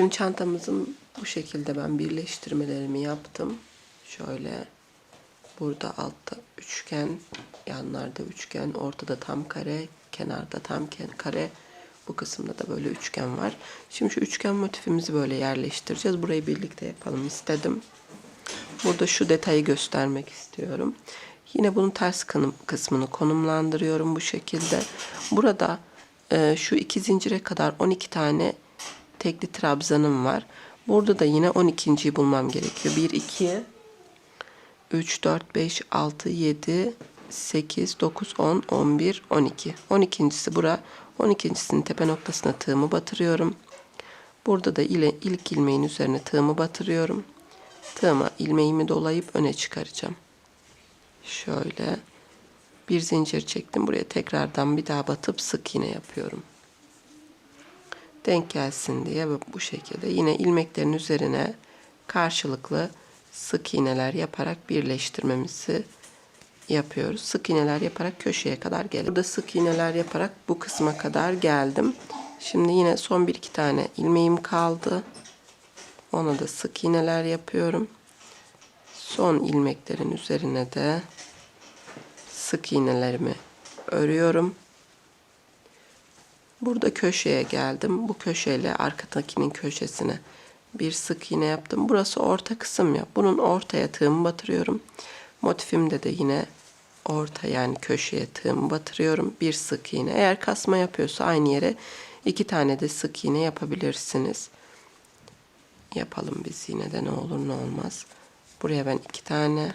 Şimdi çantamızın bu şekilde ben birleştirmelerimi yaptım. Şöyle burada altta üçgen, yanlarda üçgen, ortada tam kare, kenarda tam kare. Bu kısımda da böyle üçgen var. Şimdi şu üçgen motifimizi böyle yerleştireceğiz. Burayı birlikte yapalım istedim. Burada şu detayı göstermek istiyorum. Yine bunun ters kısmını konumlandırıyorum bu şekilde. Burada e, şu iki zincire kadar 12 tane tekli trabzanım var. Burada da yine 12.yi bulmam gerekiyor. 1, 2, 3, 4, 5, 6, 7, 8, 9, 10, 11, 12. 12.si bura. 12.sinin tepe noktasına tığımı batırıyorum. Burada da ile ilk ilmeğin üzerine tığımı batırıyorum. Tığıma ilmeğimi dolayıp öne çıkaracağım. Şöyle bir zincir çektim. Buraya tekrardan bir daha batıp sık iğne yapıyorum. Denk gelsin diye bu şekilde yine ilmeklerin üzerine karşılıklı sık iğneler yaparak birleştirmemizi yapıyoruz. Sık iğneler yaparak köşeye kadar geldim. Burada sık iğneler yaparak bu kısma kadar geldim. Şimdi yine son bir iki tane ilmeğim kaldı. Ona da sık iğneler yapıyorum. Son ilmeklerin üzerine de sık iğnelerimi örüyorum. Burada köşeye geldim. Bu köşeyle arkadakinin köşesine bir sık iğne yaptım. Burası orta kısım ya. Bunun ortaya tığımı batırıyorum. Motifimde de yine orta yani köşeye tığımı batırıyorum. Bir sık iğne. Eğer kasma yapıyorsa aynı yere iki tane de sık iğne yapabilirsiniz. Yapalım biz yine de ne olur ne olmaz. Buraya ben iki tane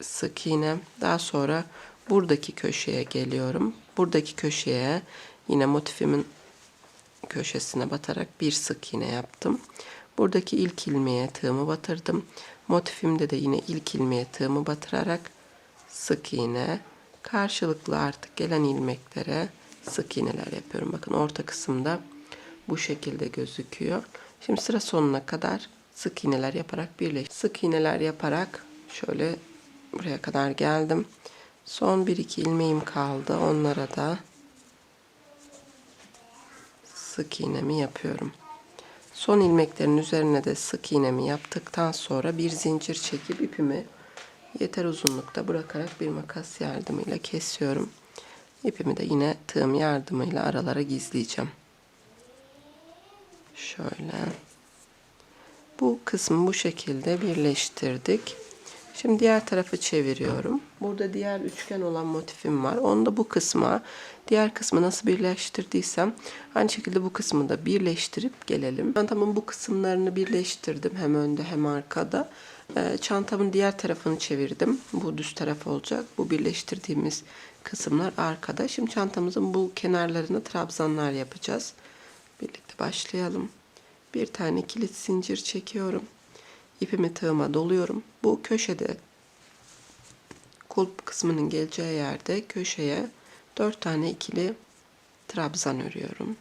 sık iğne. Daha sonra buradaki köşeye geliyorum. Buradaki köşeye yine motifimin köşesine batarak bir sık iğne yaptım. Buradaki ilk ilmeğe tığımı batırdım. Motifimde de yine ilk ilmeğe tığımı batırarak sık iğne karşılıklı artık gelen ilmeklere sık iğneler yapıyorum. Bakın orta kısımda bu şekilde gözüküyor. Şimdi sıra sonuna kadar sık iğneler yaparak birleş. Sık iğneler yaparak şöyle buraya kadar geldim. Son bir iki ilmeğim kaldı. Onlara da sık iğnemi yapıyorum. Son ilmeklerin üzerine de sık iğnemi yaptıktan sonra bir zincir çekip ipimi yeter uzunlukta bırakarak bir makas yardımıyla kesiyorum. İpimi de yine tığım yardımıyla aralara gizleyeceğim. Şöyle. Bu kısmı bu şekilde birleştirdik. Şimdi diğer tarafı çeviriyorum. Burada diğer üçgen olan motifim var. Onu da bu kısma, diğer kısmı nasıl birleştirdiysem aynı şekilde bu kısmı da birleştirip gelelim. Çantamın bu kısımlarını birleştirdim hem önde hem arkada. Ee, çantamın diğer tarafını çevirdim. Bu düz taraf olacak. Bu birleştirdiğimiz kısımlar arkada. Şimdi çantamızın bu kenarlarına trabzanlar yapacağız. Birlikte başlayalım. Bir tane kilit zincir çekiyorum. İpimi tığıma doluyorum. Bu köşede kulp kısmının geleceği yerde köşeye dört tane ikili trabzan örüyorum.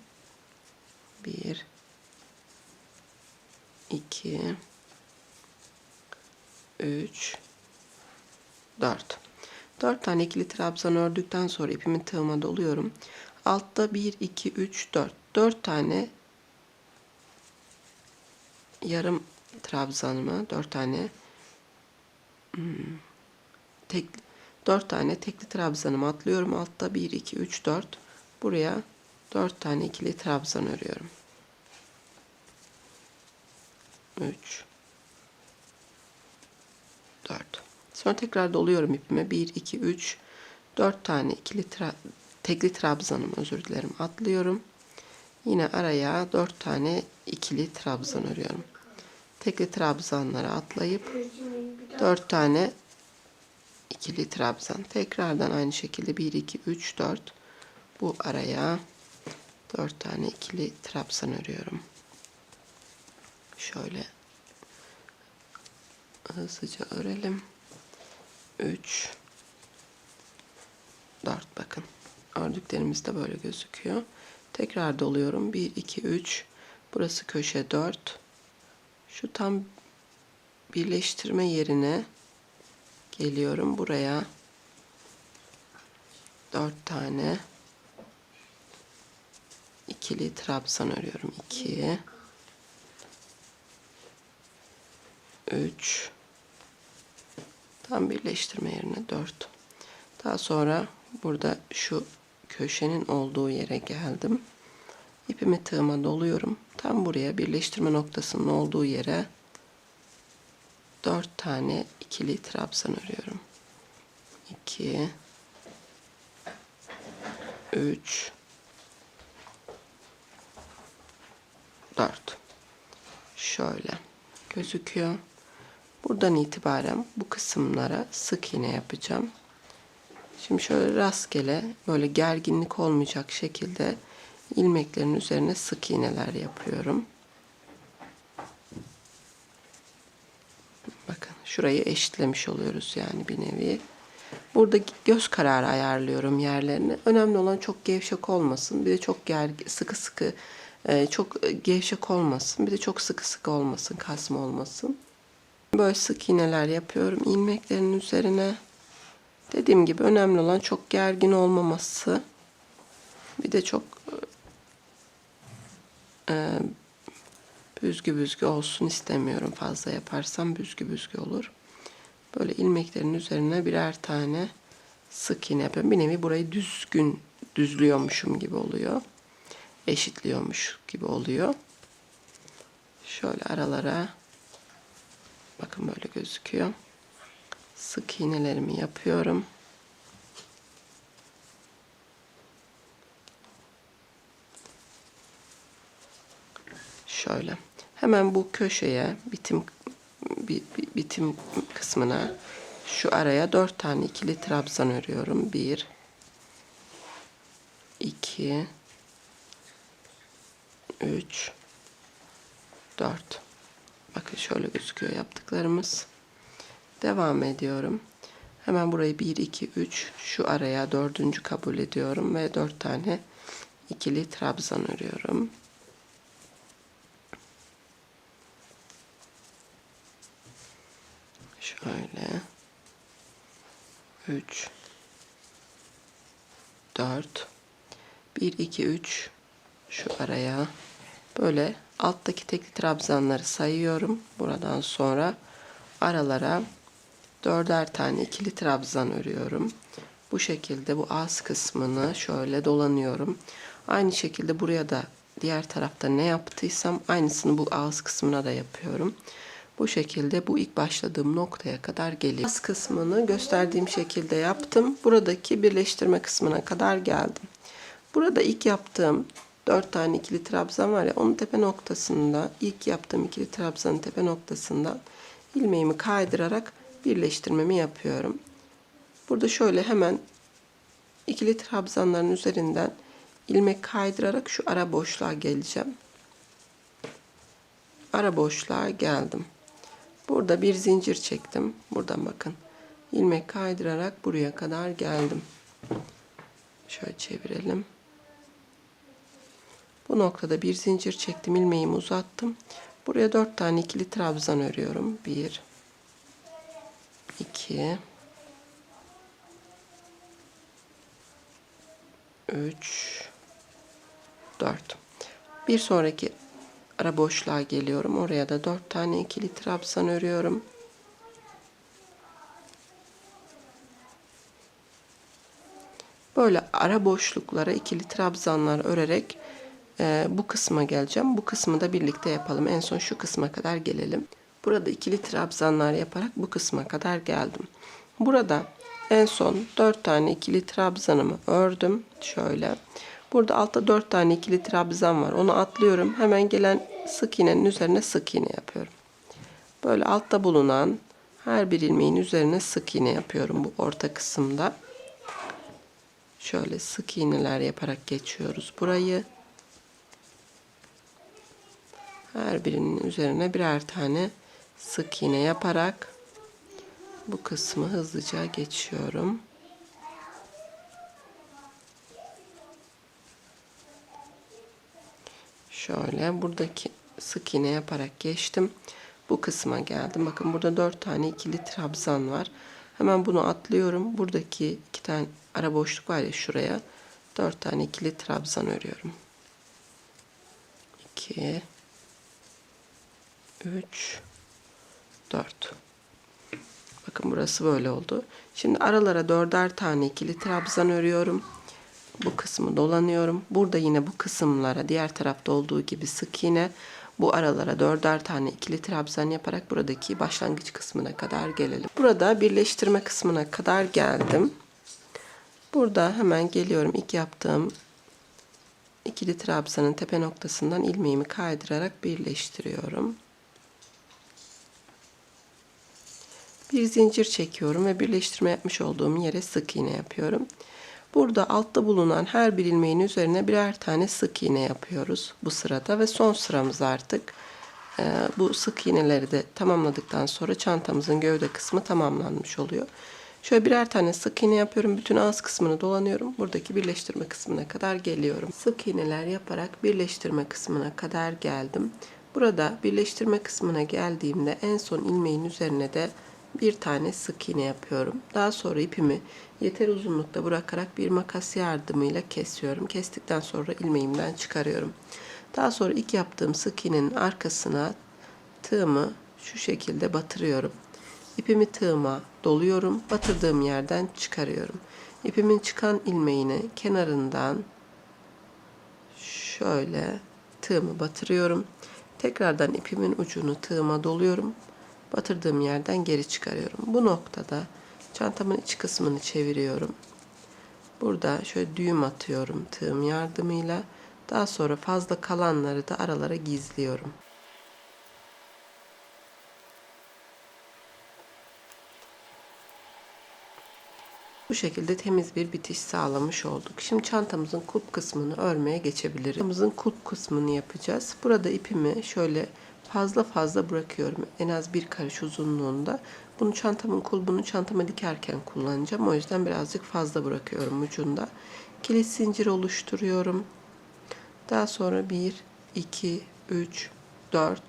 Bir, iki, üç, dört. Dört tane ikili trabzan ördükten sonra ipimi tığıma doluyorum. Altta bir, iki, üç, dört. Dört tane yarım trabzanıma dört tane hmm, tek dört tane tekli trabzanımı atlıyorum altta bir iki üç dört buraya dört tane ikili trabzan örüyorum. Üç dört. Sonra tekrar doluyorum ipime. bir iki üç dört tane ikili tra tekli trabzanımı özür dilerim atlıyorum. Yine araya dört tane ikili trabzan örüyorum tekli trabzanlara atlayıp dört tane ikili trabzan. Tekrardan aynı şekilde 1 2 3 4 bu araya dört tane ikili trabzan örüyorum. Şöyle hızlıca örelim. 3 4 bakın. Ördüklerimiz de böyle gözüküyor. Tekrar doluyorum. 1 2 3 burası köşe 4 şu tam birleştirme yerine geliyorum buraya. Dört tane. İkili trabzan örüyorum. 2 3 tam birleştirme yerine 4 daha sonra burada şu köşenin olduğu yere geldim ipimi tığıma doluyorum tam buraya birleştirme noktasının olduğu yere 4 tane ikili trabzan örüyorum 2 3 4 şöyle gözüküyor. Buradan itibaren bu kısımlara sık iğne yapacağım. Şimdi şöyle rastgele böyle gerginlik olmayacak şekilde ilmeklerin üzerine sık iğneler yapıyorum. Bakın şurayı eşitlemiş oluyoruz yani bir nevi. Burada göz kararı ayarlıyorum yerlerini. Önemli olan çok gevşek olmasın. Bir de çok gergin, sıkı sıkı, e, çok gevşek olmasın. Bir de çok sıkı sıkı olmasın, kasma olmasın. Böyle sık iğneler yapıyorum ilmeklerin üzerine. Dediğim gibi önemli olan çok gergin olmaması. Bir de çok e, büzgü büzgü olsun istemiyorum. Fazla yaparsam büzgü büzgü olur. Böyle ilmeklerin üzerine birer tane sık iğne yapıyorum. Bir nevi burayı düzgün düzlüyormuşum gibi oluyor. Eşitliyormuş gibi oluyor. Şöyle aralara bakın böyle gözüküyor. Sık iğnelerimi yapıyorum. Şöyle. Hemen bu köşeye bitim bitim kısmına şu araya dört tane ikili trabzan örüyorum. Bir, iki, üç, dört. Bakın şöyle gözüküyor yaptıklarımız. Devam ediyorum. Hemen burayı 1, 2, 3 şu araya dördüncü kabul ediyorum ve dört tane ikili trabzan örüyorum. Şöyle. 3 4 1 2 3 şu araya böyle alttaki tekli trabzanları sayıyorum. Buradan sonra aralara dörder tane ikili trabzan örüyorum. Bu şekilde bu ağız kısmını şöyle dolanıyorum. Aynı şekilde buraya da diğer tarafta ne yaptıysam aynısını bu ağız kısmına da yapıyorum. Bu şekilde bu ilk başladığım noktaya kadar geliyor. Az kısmını gösterdiğim şekilde yaptım. Buradaki birleştirme kısmına kadar geldim. Burada ilk yaptığım 4 tane ikili trabzan var ya onun tepe noktasında ilk yaptığım ikili trabzanın tepe noktasında ilmeğimi kaydırarak birleştirmemi yapıyorum. Burada şöyle hemen ikili trabzanların üzerinden ilmek kaydırarak şu ara boşluğa geleceğim. Ara boşluğa geldim. Burada bir zincir çektim. Buradan bakın. ilmek kaydırarak buraya kadar geldim. Şöyle çevirelim. Bu noktada bir zincir çektim. ilmeğimi uzattım. Buraya dört tane ikili trabzan örüyorum. Bir, iki, üç, dört. Bir sonraki ara boşluğa geliyorum. Oraya da 4 tane ikili trabzan örüyorum. Böyle ara boşluklara ikili trabzanlar örerek e, bu kısma geleceğim. Bu kısmı da birlikte yapalım. En son şu kısma kadar gelelim. Burada ikili trabzanlar yaparak bu kısma kadar geldim. Burada en son 4 tane ikili trabzanımı ördüm. Şöyle. Burada altta 4 tane ikili trabzan var. Onu atlıyorum. Hemen gelen sık iğnenin üzerine sık iğne yapıyorum. Böyle altta bulunan her bir ilmeğin üzerine sık iğne yapıyorum bu orta kısımda. Şöyle sık iğneler yaparak geçiyoruz burayı. Her birinin üzerine birer tane sık iğne yaparak bu kısmı hızlıca geçiyorum. Şöyle buradaki sık iğne yaparak geçtim. Bu kısma geldim. Bakın burada dört tane ikili trabzan var. Hemen bunu atlıyorum. Buradaki iki tane ara boşluk var ya şuraya. Dört tane ikili trabzan örüyorum. 2 3 4 Bakın burası böyle oldu. Şimdi aralara dörder tane ikili trabzan örüyorum. Bu kısmı dolanıyorum. Burada yine bu kısımlara diğer tarafta olduğu gibi sık iğne bu aralara dörder tane ikili trabzan yaparak buradaki başlangıç kısmına kadar gelelim. Burada birleştirme kısmına kadar geldim. Burada hemen geliyorum ilk yaptığım ikili trabzanın tepe noktasından ilmeğimi kaydırarak birleştiriyorum. Bir zincir çekiyorum ve birleştirme yapmış olduğum yere sık iğne yapıyorum. Burada altta bulunan her bir ilmeğin üzerine birer tane sık iğne yapıyoruz bu sırada ve son sıramız artık. Ee, bu sık iğneleri de tamamladıktan sonra çantamızın gövde kısmı tamamlanmış oluyor. Şöyle birer tane sık iğne yapıyorum. Bütün ağız kısmını dolanıyorum. Buradaki birleştirme kısmına kadar geliyorum. Sık iğneler yaparak birleştirme kısmına kadar geldim. Burada birleştirme kısmına geldiğimde en son ilmeğin üzerine de bir tane sık iğne yapıyorum. Daha sonra ipimi yeter uzunlukta bırakarak bir makas yardımıyla kesiyorum. Kestikten sonra ilmeğimden çıkarıyorum. Daha sonra ilk yaptığım sık iğnenin arkasına tığımı şu şekilde batırıyorum. İpimi tığıma doluyorum. Batırdığım yerden çıkarıyorum. İpimin çıkan ilmeğini kenarından şöyle tığımı batırıyorum. Tekrardan ipimin ucunu tığıma doluyorum. Batırdığım yerden geri çıkarıyorum. Bu noktada çantamın iç kısmını çeviriyorum. Burada şöyle düğüm atıyorum tığım yardımıyla. Daha sonra fazla kalanları da aralara gizliyorum. Bu şekilde temiz bir bitiş sağlamış olduk. Şimdi çantamızın kulp kısmını örmeye geçebiliriz. Çantamızın kulp kısmını yapacağız. Burada ipimi şöyle fazla fazla bırakıyorum. En az bir karış uzunluğunda. Bunu çantamın kulbunu çantama dikerken kullanacağım. O yüzden birazcık fazla bırakıyorum ucunda. Kilit zincir oluşturuyorum. Daha sonra 1, 2, 3, 4,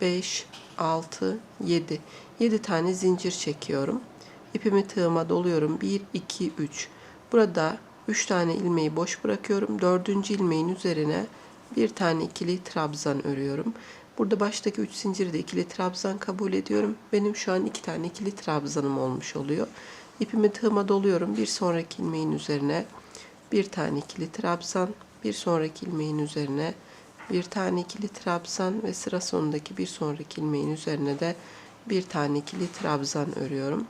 5, 6, 7. 7 tane zincir çekiyorum. İpimi tığıma doluyorum. 1, 2, 3. Burada 3 tane ilmeği boş bırakıyorum. 4. ilmeğin üzerine bir tane ikili trabzan örüyorum. Burada baştaki 3 zinciri de ikili trabzan kabul ediyorum. Benim şu an 2 tane ikili trabzanım olmuş oluyor. İpimi tığıma doluyorum. Bir sonraki ilmeğin üzerine bir tane ikili trabzan, bir sonraki ilmeğin üzerine bir tane ikili trabzan ve sıra sonundaki bir sonraki ilmeğin üzerine de bir tane ikili trabzan örüyorum.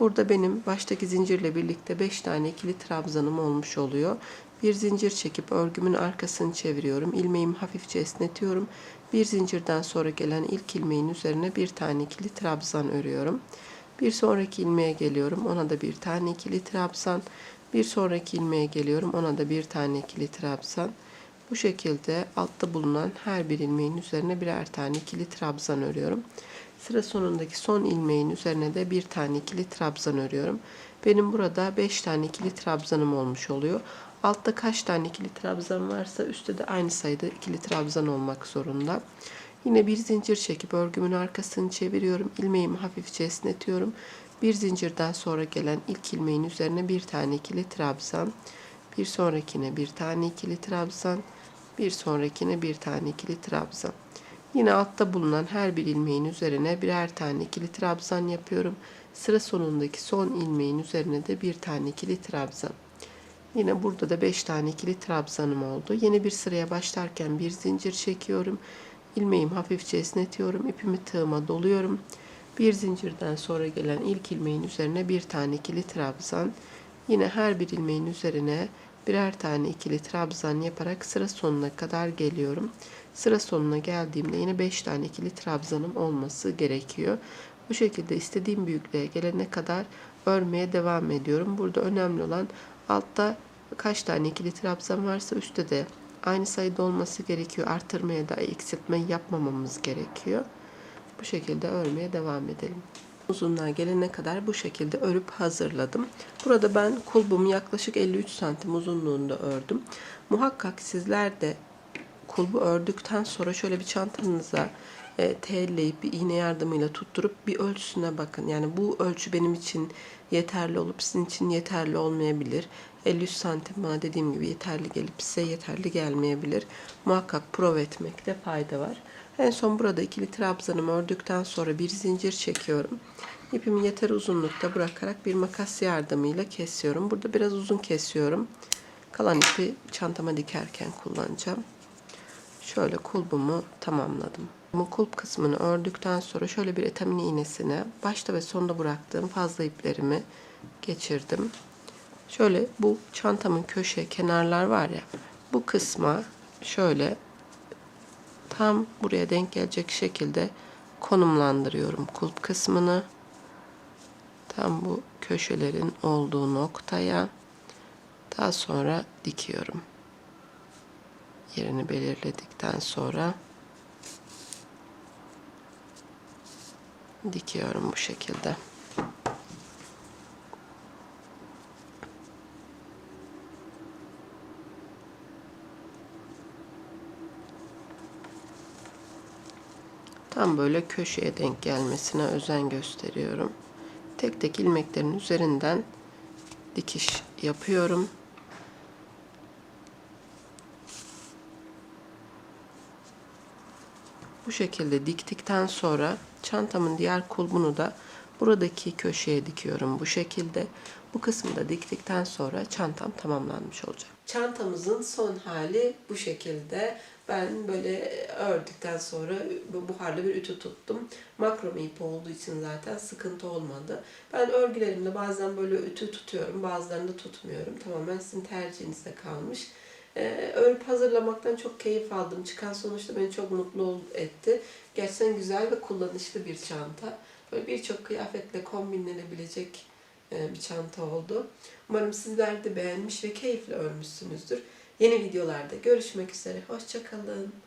Burada benim baştaki zincirle birlikte 5 tane ikili trabzanım olmuş oluyor. Bir zincir çekip örgümün arkasını çeviriyorum. İlmeğimi hafifçe esnetiyorum. Bir zincirden sonra gelen ilk ilmeğin üzerine bir tane ikili trabzan örüyorum. Bir sonraki ilmeğe geliyorum. Ona da bir tane ikili trabzan. Bir sonraki ilmeğe geliyorum. Ona da bir tane ikili trabzan. Bu şekilde altta bulunan her bir ilmeğin üzerine birer tane ikili trabzan örüyorum. Sıra sonundaki son ilmeğin üzerine de bir tane ikili trabzan örüyorum. Benim burada 5 tane ikili trabzanım olmuş oluyor. Altta kaç tane ikili trabzan varsa üstte de aynı sayıda ikili trabzan olmak zorunda. Yine bir zincir çekip örgümün arkasını çeviriyorum. İlmeğimi hafifçe esnetiyorum. Bir zincirden sonra gelen ilk ilmeğin üzerine bir tane ikili trabzan. Bir sonrakine bir tane ikili trabzan. Bir sonrakine bir tane ikili trabzan. Yine altta bulunan her bir ilmeğin üzerine birer tane ikili trabzan yapıyorum. Sıra sonundaki son ilmeğin üzerine de bir tane ikili trabzan. Yine burada da 5 tane ikili trabzanım oldu. Yeni bir sıraya başlarken bir zincir çekiyorum. İlmeğimi hafifçe esnetiyorum. İpimi tığıma doluyorum. Bir zincirden sonra gelen ilk ilmeğin üzerine bir tane ikili trabzan. Yine her bir ilmeğin üzerine birer tane ikili trabzan yaparak sıra sonuna kadar geliyorum. Sıra sonuna geldiğimde yine 5 tane ikili trabzanım olması gerekiyor. Bu şekilde istediğim büyüklüğe gelene kadar örmeye devam ediyorum. Burada önemli olan altta kaç tane ikili trabzan varsa üstte de aynı sayıda olması gerekiyor. Artırmaya da eksiltme yapmamamız gerekiyor. Bu şekilde örmeye devam edelim. Uzunluğa gelene kadar bu şekilde örüp hazırladım. Burada ben kulbumu yaklaşık 53 santim uzunluğunda ördüm. Muhakkak sizler de kulbu ördükten sonra şöyle bir çantanıza e, telleyip bir iğne yardımıyla tutturup bir ölçüsüne bakın. Yani bu ölçü benim için yeterli olup sizin için yeterli olmayabilir. 50 santim bana dediğim gibi yeterli gelip size yeterli gelmeyebilir. Muhakkak prova etmekte fayda var. En son burada ikili trabzanımı ördükten sonra bir zincir çekiyorum. İpimi yeter uzunlukta bırakarak bir makas yardımıyla kesiyorum. Burada biraz uzun kesiyorum. Kalan ipi çantama dikerken kullanacağım. Şöyle kulbumu tamamladım. Bu kulp kısmını ördükten sonra şöyle bir etamin iğnesine başta ve sonda bıraktığım fazla iplerimi geçirdim. Şöyle bu çantamın köşe kenarlar var ya bu kısma şöyle tam buraya denk gelecek şekilde konumlandırıyorum kulp kısmını. Tam bu köşelerin olduğu noktaya daha sonra dikiyorum. Yerini belirledikten sonra dikiyorum bu şekilde. Tam böyle köşeye denk gelmesine özen gösteriyorum. Tek tek ilmeklerin üzerinden dikiş yapıyorum. Bu şekilde diktikten sonra çantamın diğer kulbunu da buradaki köşeye dikiyorum bu şekilde. Bu kısmı da diktikten sonra çantam tamamlanmış olacak. Çantamızın son hali bu şekilde. Ben böyle ördükten sonra bu buharlı bir ütü tuttum. Makrome ipi olduğu için zaten sıkıntı olmadı. Ben örgülerimde bazen böyle ütü tutuyorum, bazılarında tutmuyorum. Tamamen sizin tercihinize kalmış. Ee, örüp hazırlamaktan çok keyif aldım. Çıkan sonuçta beni çok mutlu etti. Gerçekten güzel ve kullanışlı bir çanta. Böyle birçok kıyafetle kombinlenebilecek e, bir çanta oldu. Umarım sizler de beğenmiş ve keyifle örmüşsünüzdür. Yeni videolarda görüşmek üzere. Hoşçakalın.